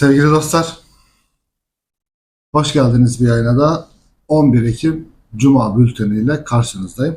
Sevgili dostlar, hoş geldiniz bir yayına da 11 Ekim Cuma bülteniyle karşınızdayım.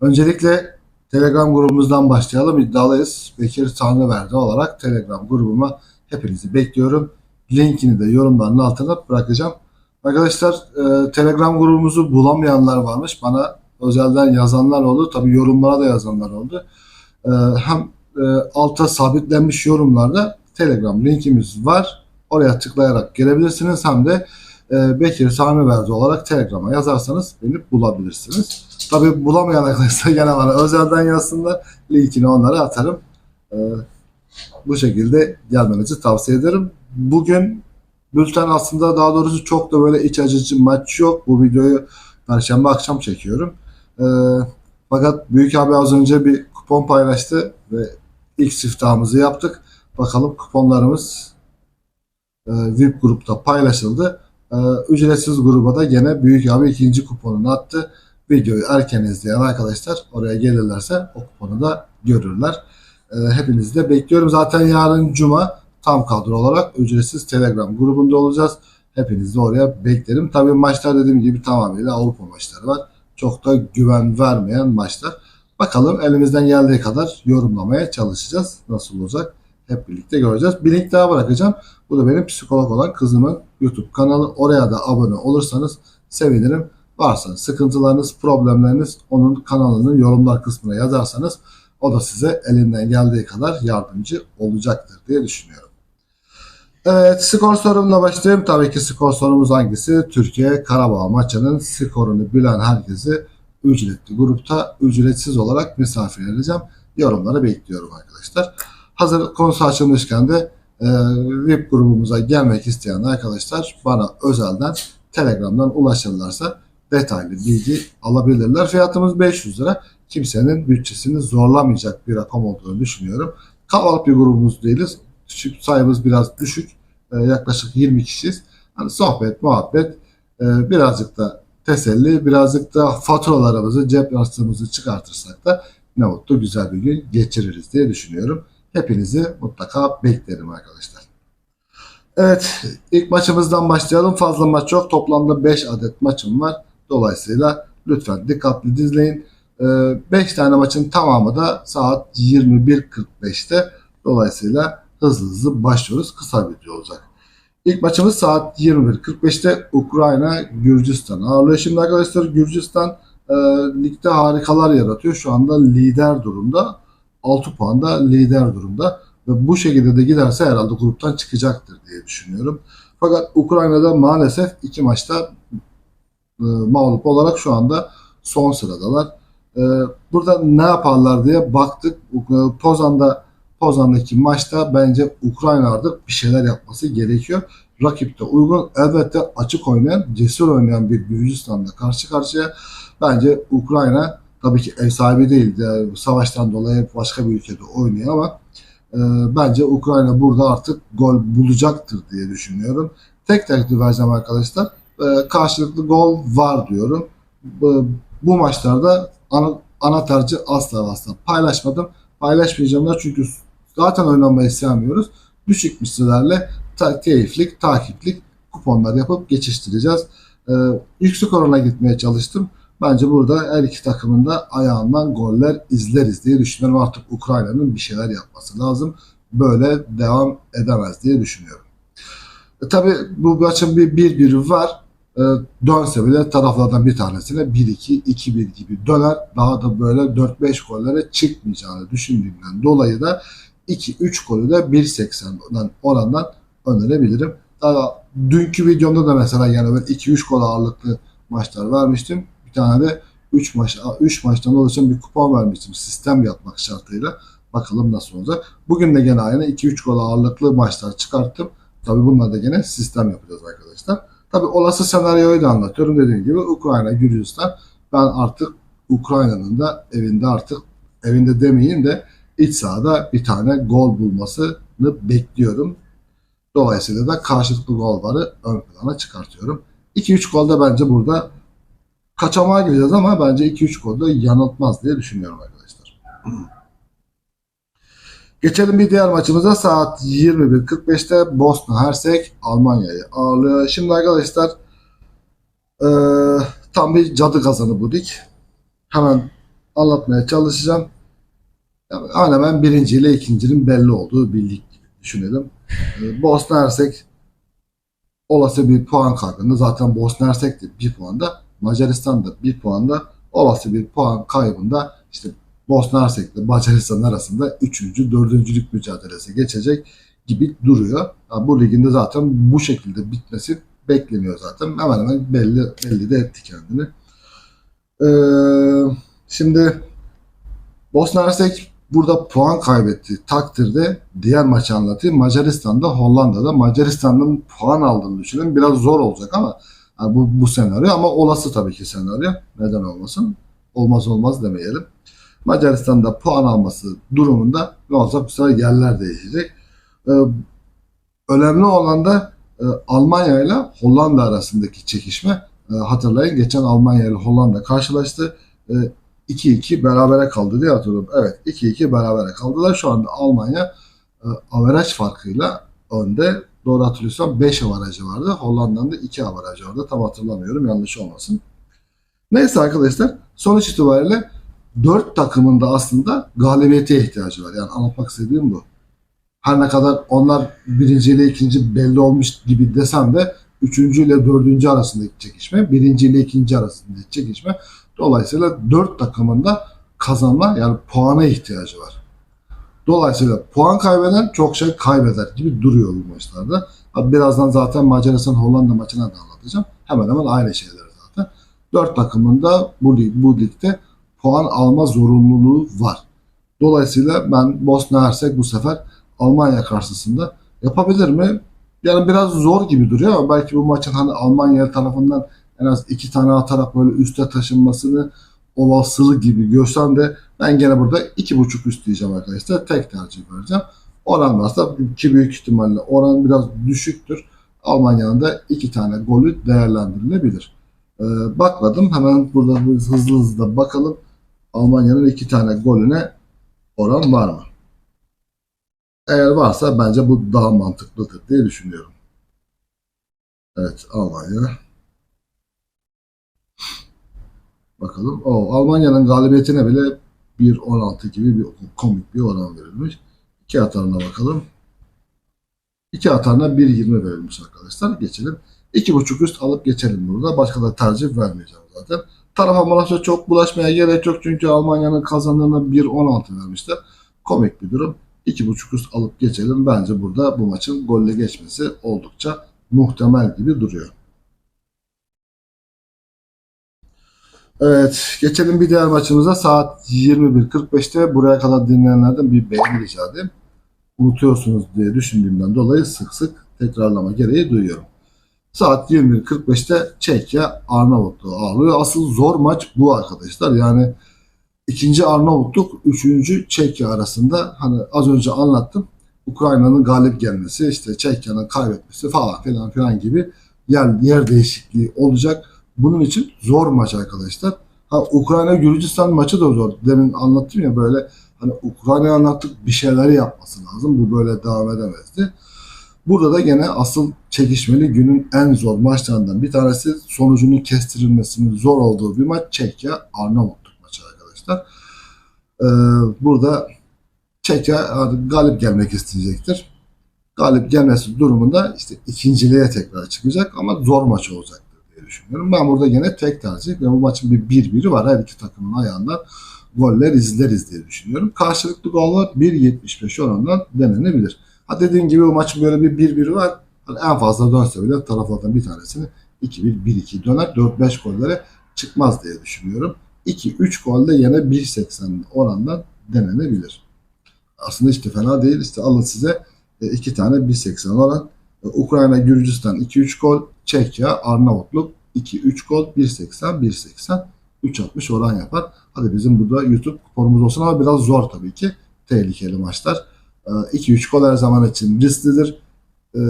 Öncelikle Telegram grubumuzdan başlayalım. İddialıyız. Bekir Tanrıverdi olarak Telegram grubuma hepinizi bekliyorum. Linkini de yorumların altına bırakacağım. Arkadaşlar e, Telegram grubumuzu bulamayanlar varmış. Bana özelden yazanlar oldu. Tabii yorumlara da yazanlar oldu. E, hem e, alta sabitlenmiş yorumlarda Telegram linkimiz var. Oraya tıklayarak gelebilirsiniz. Hem de e, Bekir Sami Verdi olarak Telegram'a yazarsanız beni bulabilirsiniz. Tabii bulamayan arkadaşlar gene bana özelden yazsınlar. Linkini onlara atarım. E, bu şekilde gelmenizi tavsiye ederim. Bugün bülten aslında daha doğrusu çok da böyle iç acıcı maç yok. Bu videoyu Perşembe akşam çekiyorum. E, fakat Büyük abi az önce bir kupon paylaştı ve ilk siftahımızı yaptık. Bakalım kuponlarımız e, VIP grupta paylaşıldı. E, ücretsiz gruba da gene Büyük abi ikinci kuponunu attı. Videoyu erken izleyen arkadaşlar oraya gelirlerse o kuponu da görürler. E, hepinizi de bekliyorum. Zaten yarın Cuma tam kadro olarak ücretsiz Telegram grubunda olacağız. Hepinizi de oraya beklerim. Tabii maçlar dediğim gibi tamamıyla Avrupa maçları var. Çok da güven vermeyen maçlar. Bakalım elimizden geldiği kadar yorumlamaya çalışacağız. Nasıl olacak? Hep birlikte göreceğiz. Bir link daha bırakacağım. Bu da benim psikolog olan kızımın YouTube kanalı. Oraya da abone olursanız sevinirim. Varsa sıkıntılarınız, problemleriniz onun kanalının yorumlar kısmına yazarsanız o da size elinden geldiği kadar yardımcı olacaktır diye düşünüyorum. Evet skor sorumla başlayayım. Tabii ki skor sorumuz hangisi? Türkiye Karabağ maçının skorunu bilen herkesi ücretli grupta ücretsiz olarak misafir edeceğim. Yorumları bekliyorum arkadaşlar. Hazır konusu açılmışken de e, VIP grubumuza gelmek isteyen arkadaşlar bana özelden Telegram'dan ulaşırlarsa detaylı bilgi alabilirler. Fiyatımız 500 lira. Kimsenin bütçesini zorlamayacak bir rakam olduğunu düşünüyorum. Kalabalık bir grubumuz değiliz. Düşük, sayımız biraz düşük. E, yaklaşık 20 kişiyiz. Hani sohbet, muhabbet, e, birazcık da teselli, birazcık da faturalarımızı, cep harçlığımızı çıkartırsak da ne mutlu güzel bir gün geçiririz diye düşünüyorum. Hepinizi mutlaka beklerim arkadaşlar. Evet, ilk maçımızdan başlayalım. Fazla maç yok. Toplamda 5 adet maçım var. Dolayısıyla lütfen dikkatli izleyin. 5 tane maçın tamamı da saat 21.45'te. Dolayısıyla hızlı hızlı başlıyoruz. Kısa video olacak. İlk maçımız saat 21.45'te Ukrayna Gürcistan ağırlıyor. Şimdi arkadaşlar Gürcistan e, ligde harikalar yaratıyor. Şu anda lider durumda. 6 puanda lider durumda. Ve bu şekilde de giderse herhalde gruptan çıkacaktır diye düşünüyorum. Fakat Ukrayna'da maalesef iki maçta e, mağlup olarak şu anda son sıradalar. E, burada ne yaparlar diye baktık. Pozan'da Pozan'daki maçta bence Ukrayna artık bir şeyler yapması gerekiyor. Rakip de uygun. Elbette açık oynayan, cesur oynayan bir Gürcistan'la karşı karşıya. Bence Ukrayna tabii ki ev sahibi değil. Yani savaştan dolayı başka bir ülkede oynuyor ama e, bence Ukrayna burada artık gol bulacaktır diye düşünüyorum. Tek tek vereceğim arkadaşlar. E, karşılıklı gol var diyorum. Bu, bu maçlarda ana, anahtarcı asla asla paylaşmadım. Paylaşmayacağım da çünkü zaten oynamayı sevmiyoruz. Düşük mislilerle ta, keyiflik, takiplik kuponlar yapıp geçiştireceğiz. Ee, yüksek orana gitmeye çalıştım. Bence burada her iki takımın da ayağından goller izleriz diye düşünüyorum. Artık Ukrayna'nın bir şeyler yapması lazım. Böyle devam edemez diye düşünüyorum. E, tabii bu maçın bir 1-1 var. E, dönse bile taraflardan bir tanesine 1-2, 2-1 gibi döner. Daha da böyle 4-5 gollere çıkmayacağını düşündüğümden dolayı da 2-3 golü de 1.80'dan orandan önerebilirim. Daha dünkü videomda da mesela yani ben 2-3 gol ağırlıklı maçlar vermiştim. Bir tane de 3 maç 3 maçtan oluşan bir kupon vermiştim sistem yapmak şartıyla. Bakalım nasıl olacak. Bugün de gene aynı 2-3 gol ağırlıklı maçlar çıkarttım. Tabii bunlar da gene sistem yapacağız arkadaşlar. Tabii olası senaryoyu da anlatıyorum. Dediğim gibi Ukrayna, Gürcistan. Ben artık Ukrayna'nın da evinde artık evinde demeyeyim de iç sahada bir tane gol bulmasını bekliyorum. Dolayısıyla da karşılıklı gol varı ön plana çıkartıyorum. 2-3 gol da bence burada kaçamağa gireceğiz ama bence 2-3 gol da yanıltmaz diye düşünüyorum arkadaşlar. Geçelim bir diğer maçımıza. Saat 21.45'te Bosna Hersek Almanya'yı ağırlıyor. Şimdi arkadaşlar eee, tam bir cadı kazanı bu lig. Hemen anlatmaya çalışacağım. Yani hemen birinci ile ikincinin belli olduğu bir lig düşünelim. Ee, Bosna Hersek olası bir puan kaybında zaten Bosna Hersek de bir puanda Macaristan da bir puanda olası bir puan kaybında işte Bosna Hersek ile Macaristan arasında 3. 4. mücadelesi geçecek gibi duruyor. Yani bu liginde zaten bu şekilde bitmesi bekleniyor zaten. Hemen hemen belli belli de etti kendini. Ee, şimdi Bosna Hersek burada puan kaybetti takdirde diğer maçı anlatayım. Macaristan'da Hollanda'da Macaristan'ın puan aldığını düşünün. Biraz zor olacak ama yani bu, bu senaryo ama olası tabii ki senaryo. Neden olmasın? Olmaz olmaz demeyelim. Macaristan'da puan alması durumunda ne olacak? Bu sefer yerler değişecek. Ee, önemli olan da e, Almanya ile Hollanda arasındaki çekişme. E, hatırlayın geçen Almanya ile Hollanda karşılaştı. E, 2-2 berabere kaldı diye hatırlıyorum. Evet 2-2 berabere kaldılar. Şu anda Almanya e, averaj farkıyla önde. Doğru hatırlıyorsam 5 avarajı vardı. Hollanda'nın da 2 avarajı vardı. Tam hatırlamıyorum yanlış olmasın. Neyse arkadaşlar sonuç itibariyle 4 takımın da aslında galibiyete ihtiyacı var. Yani anlatmak istediğim bu. Her ne kadar onlar birinci ile ikinci belli olmuş gibi desem de üçüncü ile dördüncü arasındaki çekişme, birinci ile ikinci arasındaki çekişme Dolayısıyla dört takımın da kazanma yani puana ihtiyacı var. Dolayısıyla puan kaybeden çok şey kaybeder gibi duruyor bu maçlarda. Birazdan zaten Macaristan Hollanda maçına da anlatacağım. Hemen hemen aynı şeyler zaten. Dört takımın da bu, bu ligde puan alma zorunluluğu var. Dolayısıyla ben Bosna Hersek bu sefer Almanya karşısında yapabilir mi? Yani biraz zor gibi duruyor ama belki bu maçın hani Almanya tarafından en az iki tane atarak böyle üste taşınmasını olasılığı gibi görsem de ben gene burada iki buçuk üst diyeceğim arkadaşlar. Tek tercih vereceğim. Oran varsa ki büyük ihtimalle oran biraz düşüktür. Almanya'nın da iki tane golü değerlendirilebilir. Ee, bakmadım. Hemen burada hızlı hızlı da bakalım. Almanya'nın iki tane golüne oran var mı? Eğer varsa bence bu daha mantıklıdır diye düşünüyorum. Evet Almanya. Bakalım. O Almanya'nın galibiyetine bile 1.16 gibi bir komik bir oran verilmiş. İki atarına bakalım. İki atarına 1.20 verilmiş arkadaşlar. Geçelim. 2.5 üst alıp geçelim burada. Başka da tercih vermeyeceğim zaten. Tarafa maraşa çok bulaşmaya gerek yok. Çünkü Almanya'nın kazandığına 1.16 vermişler. Komik bir durum. 2.5 üst alıp geçelim. Bence burada bu maçın golle geçmesi oldukça muhtemel gibi duruyor. Evet, geçelim bir diğer maçımıza. Saat 21.45'te buraya kadar dinleyenlerden bir beğeni rica edeyim. Unutuyorsunuz diye düşündüğümden dolayı sık sık tekrarlama gereği duyuyorum. Saat 21.45'te Çekya Arnavutluğu ağırlıyor. Asıl zor maç bu arkadaşlar. Yani ikinci Arnavutluk, üçüncü Çekya arasında hani az önce anlattım. Ukrayna'nın galip gelmesi, işte Çekya'nın kaybetmesi falan filan filan gibi yer, yer değişikliği olacak. Bunun için zor maç arkadaşlar. Ha Ukrayna Gürcistan maçı da zor. Demin anlattım ya böyle hani Ukrayna'ya anlattık bir şeyleri yapması lazım. Bu böyle devam edemezdi. Burada da gene asıl çekişmeli günün en zor maçlarından bir tanesi sonucunun kestirilmesinin zor olduğu bir maç Çekya Arnavutluk maçı arkadaşlar. Ee, burada Çekya galip gelmek isteyecektir. Galip gelmesi durumunda işte ikinciliğe tekrar çıkacak ama zor maç olacak düşünüyorum. Ben burada yine tek tercih ve bu maçın bir 1-1'i var. Her iki takımın ayağında goller izleriz diye düşünüyorum. Karşılıklı goller 1.75 oranından denenebilir. Ha dediğim gibi bu maçın böyle bir 1-1'i var. Hani en fazla dönse bile taraflardan bir tanesini 2-1, 1-2 döner. 4-5 gollere çıkmaz diye düşünüyorum. 2-3 golde yine 1.80 orandan denenebilir. Aslında işte fena değil. İşte alın size e, iki tane 1.80 oran. E, Ukrayna, Gürcistan 2-3 gol. Çekya, Arnavutluk 2-3 gol. 1.80, 1.80. 3.60 oran yapar. Hadi bizim burada YouTube kuponumuz olsun ama biraz zor tabii ki. Tehlikeli maçlar. 2-3 gol her zaman için risklidir. E,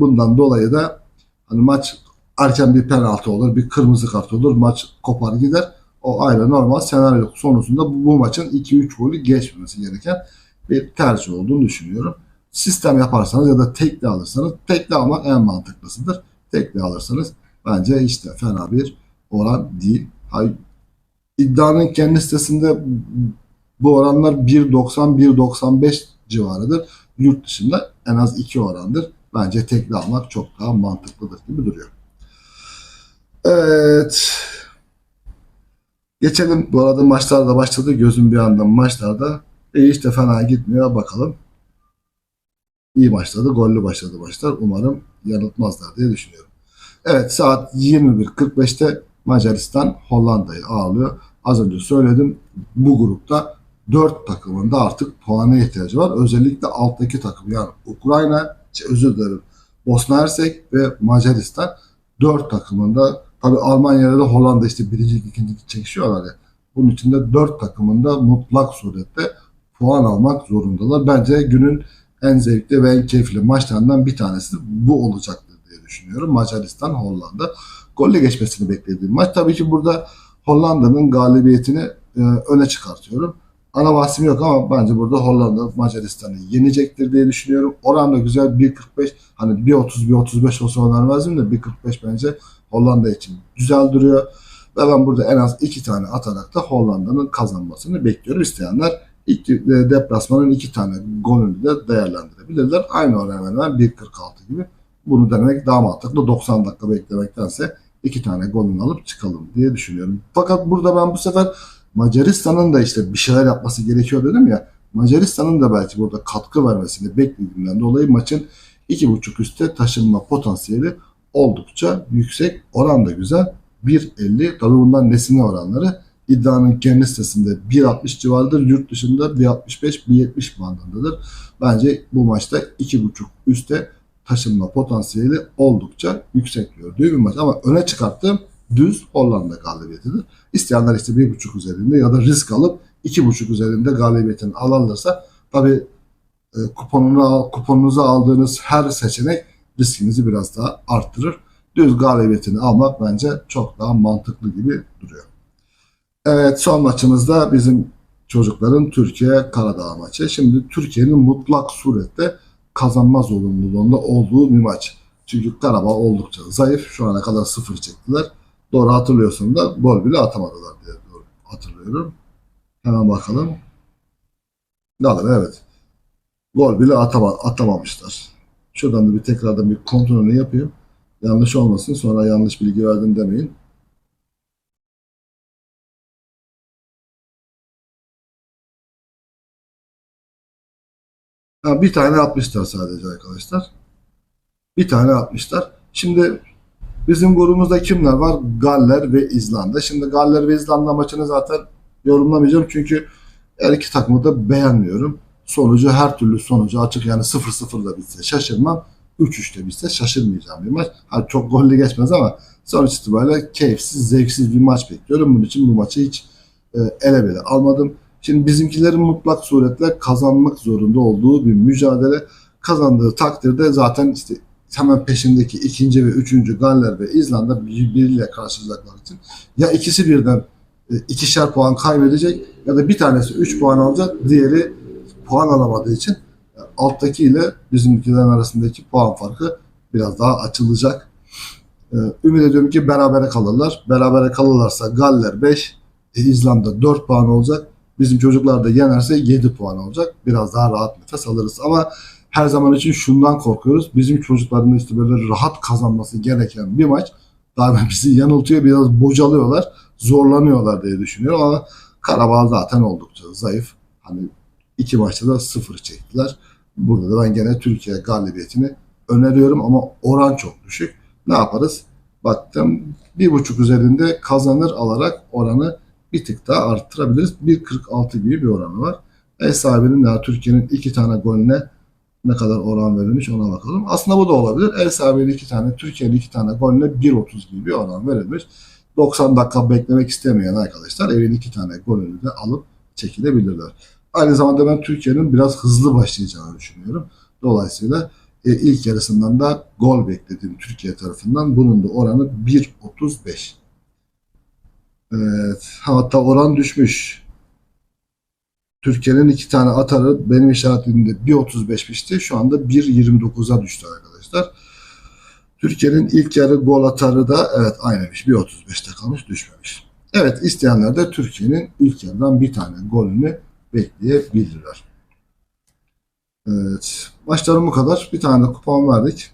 Bundan dolayı da hani maç erken bir penaltı olur, bir kırmızı kart olur, maç kopar gider. O ayrı normal senaryo sonucunda bu, bu maçın 2-3 golü geçmemesi gereken bir tercih olduğunu düşünüyorum. Sistem yaparsanız ya da tekli alırsanız tekli almak en mantıklısıdır. Tekli alırsanız bence de fena bir oran değil. Hay, iddianın kendi sitesinde bu oranlar 1.90-1.95 civarıdır. Yurt dışında en az 2 orandır. Bence tekli almak çok daha mantıklıdır gibi duruyor. Evet. Geçelim. Bu arada maçlar da başladı. Gözüm bir anda maçlarda. E hiç de fena gitmiyor. Bakalım. İyi başladı. Gollü başladı maçlar. Umarım yanıltmazlar diye düşünüyorum. Evet saat 21.45'te Macaristan Hollanda'yı ağırlıyor. Az önce söyledim. Bu grupta 4 takımın da artık puana ihtiyacı var. Özellikle alttaki takım yani Ukrayna, şey, özür dilerim Bosna Hersek ve Macaristan 4 takımın da tabi Almanya'da da Hollanda işte birincilik ikincilik çekişiyorlar ya. Bunun için de 4 takımın da mutlak surette puan almak zorundalar. Bence günün en zevkli ve en keyifli maçlarından bir tanesi bu diye düşünüyorum. Macaristan, Hollanda. Golle geçmesini beklediğim maç. Tabii ki burada Hollanda'nın galibiyetini e, öne çıkartıyorum. Ana bahsim yok ama bence burada Hollanda Macaristan'ı yenecektir diye düşünüyorum. Oran da güzel 1.45 hani 1.30 1.35 olsa önermezdim de 1.45 bence Hollanda için güzel duruyor. Ve ben burada en az iki tane atarak da Hollanda'nın kazanmasını bekliyorum. İsteyenler ilk de- deplasmanın iki tane golünü de değerlendirebilirler. Aynı oran hemen 1.46 gibi. Bunu denemek daha mantıklı. 90 dakika beklemektense iki tane golünü alıp çıkalım diye düşünüyorum. Fakat burada ben bu sefer Macaristan'ın da işte bir şeyler yapması gerekiyor dedim ya. Macaristan'ın da belki burada katkı vermesini beklediğimden dolayı maçın 2.5 üstte taşınma potansiyeli oldukça yüksek. Oran da güzel. 1.50. Tabii bundan nesine oranları iddianın kendi sitesinde 1.60 civarıdır. Yurt dışında 1.65-1.70 bandındadır. Bence bu maçta 2.5 üstte taşınma potansiyeli oldukça yüksek gördüğü bir maç. Ama öne çıkarttığım düz Hollanda galibiyetidir. İsteyenler işte 1.5 üzerinde ya da risk alıp 2.5 üzerinde galibiyetini alırlarsa tabii e, kuponunu, kuponunuza aldığınız her seçenek riskinizi biraz daha arttırır. Düz galibiyetini almak bence çok daha mantıklı gibi duruyor. Evet son maçımızda bizim çocukların Türkiye Karadağ maçı. Şimdi Türkiye'nin mutlak surette kazanma zorunluluğunda olduğu bir maç. Çünkü Karabağ oldukça zayıf. Şu ana kadar sıfır çektiler. Doğru hatırlıyorsun da gol bile atamadılar diye doğru hatırlıyorum. Hemen bakalım. Nadir evet. Gol bile atama, atamamışlar. Şuradan da bir tekrardan bir kontrolünü yapayım. Yanlış olmasın sonra yanlış bilgi verdim demeyin. Ha, bir tane atmışlar sadece arkadaşlar. Bir tane atmışlar. Şimdi bizim grubumuzda kimler var? Galler ve İzlanda. Şimdi Galler ve İzlanda maçını zaten yorumlamayacağım çünkü her iki takımı da beğenmiyorum. Sonucu her türlü sonucu açık yani 0-0 da bitse şaşırmam. 3-3'te bitse şaşırmayacağım bir maç. Ha, çok gollü geçmez ama sonuç itibariyle keyifsiz, zevksiz bir maç bekliyorum. Bunun için bu maçı hiç e, ele bile almadım. Şimdi bizimkilerin mutlak suretle kazanmak zorunda olduğu bir mücadele. Kazandığı takdirde zaten işte hemen peşindeki ikinci ve üçüncü Galler ve İzlanda birbiriyle karşılayacaklar için ya ikisi birden e, ikişer puan kaybedecek ya da bir tanesi 3 puan alacak, diğeri puan alamadığı için e, alttaki ile bizimkilerin arasındaki puan farkı biraz daha açılacak. E, Ümit ediyorum ki berabere kalırlar. Berabere kalırlarsa Galler 5, e, İzlanda 4 puan olacak. Bizim çocuklar da yenerse 7 puan olacak. Biraz daha rahat nefes alırız. Ama her zaman için şundan korkuyoruz. Bizim çocukların işte böyle rahat kazanması gereken bir maç. Daima bizi yanıltıyor. Biraz bocalıyorlar. Zorlanıyorlar diye düşünüyorum ama Karabağ zaten oldukça zayıf. Hani iki maçta da sıfır çektiler. Burada da ben gene Türkiye galibiyetini öneriyorum ama oran çok düşük. Ne yaparız? Baktım bir buçuk üzerinde kazanır alarak oranı bir tık daha arttırabiliriz. 1.46 gibi bir oranı var. Sahibinin daha Türkiye'nin iki tane golüne ne kadar oran verilmiş ona bakalım. Aslında bu da olabilir. Ev sahibinin iki tane, Türkiye'nin iki tane golüne 1.30 gibi bir oran verilmiş. 90 dakika beklemek istemeyen arkadaşlar evin iki tane golünü de alıp çekilebilirler. Aynı zamanda ben Türkiye'nin biraz hızlı başlayacağını düşünüyorum. Dolayısıyla e, ilk yarısından da gol beklediğim Türkiye tarafından bunun da oranı 1.35. Evet, hatta oran düşmüş. Türkiye'nin iki tane atarı benim işaretlediğimde 1.35'mişti. Şu anda 1.29'a düştü arkadaşlar. Türkiye'nin ilk yarı gol atarı da evet aynıymış. 1.35'te kalmış düşmemiş. Evet isteyenler de Türkiye'nin ilk yarıdan bir tane golünü bekleyebilirler. Evet. Maçlarım bu kadar. Bir tane de kupon verdik.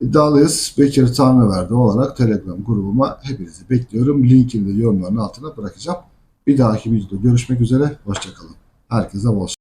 İddialıyız. Bekir Tanrıverdi olarak Telegram grubuma hepinizi bekliyorum. Linkini de yorumların altına bırakacağım. Bir dahaki videoda görüşmek üzere. Hoşçakalın. Herkese bol.